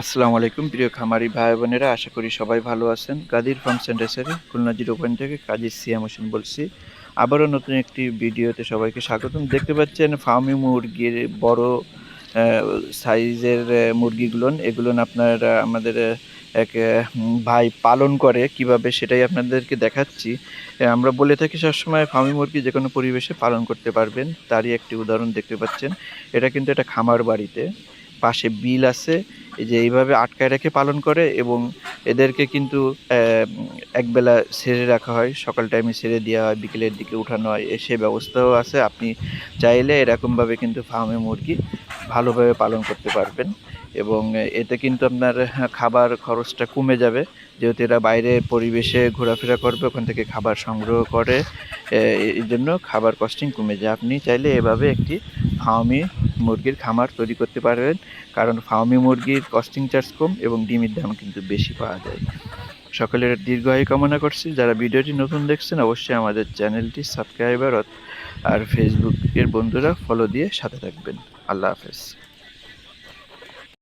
আসসালামু আলাইকুম, প্রিয় খামারি ভাই বোনেরা, আশা করি সবাই ভালো আছেন। কাদির ফার্ম সেন্টারে খুলনা জিরো পয়েন্ট থেকে কাজী সিয়াম হোসেন বলছি। আবারও নতুন একটি ভিডিওতে সবাইকে স্বাগতম। দেখতে পাচ্ছেন ফার্মি মুরগির বড় সাইজের মুরগিগুলোন এগুলোন আপনার আমাদের এক ভাই পালন করে, কীভাবে সেটাই আপনাদেরকে দেখাচ্ছি। আমরা বলে থাকি সবসময় ফার্মি মুরগি যে কোনো পরিবেশে পালন করতে পারবেন। তারই একটি উদাহরণ দেখতে পাচ্ছেন। এটা কিন্তু একটা খামার বাড়িতে। পাশে বিল আছে। যে এইভাবে আটকায় রেখে পালন করে এবং এদেরকে কিন্তু একবেলা সেরে রাখা হয়। সকাল টাইমে সেরে দেওয়া হয়, বিকেলের দিকে উঠানো হয়। সে ব্যবস্থাও আছে। আপনি চাইলে এরকমভাবে কিন্তু ফার্মে মুরগি ভালোভাবে পালন করতে পারবেন। এবং এতে কিন্তু আপনার খাবার খরচটা কমে যাবে। যেহেতু এরা বাইরে পরিবেশে ঘোরাফেরা করবে, ওখান থেকে খাবার সংগ্রহ করে এই জন্য খাবার কস্টিং কমে যায়। আপনি চাইলে এভাবে একটি ফার্মি মুরগির খামার তৈরি করতে পারবেন। কারণ ফার্মি মুরগির কস্টিং চার্জ কম এবং ডিমের দাম কিন্তু বেশি পাওয়া যায়। সকলের দীর্ঘায়ু কামনা করছি। যারা ভিডিওটি নতুন দেখছেন, অবশ্যই আমাদের চ্যানেলটি সাবস্ক্রাইবার আর ফেসবুকের বন্ধুরা ফলো দিয়ে সাথে থাকবেন। আল্লাহ হাফেজ।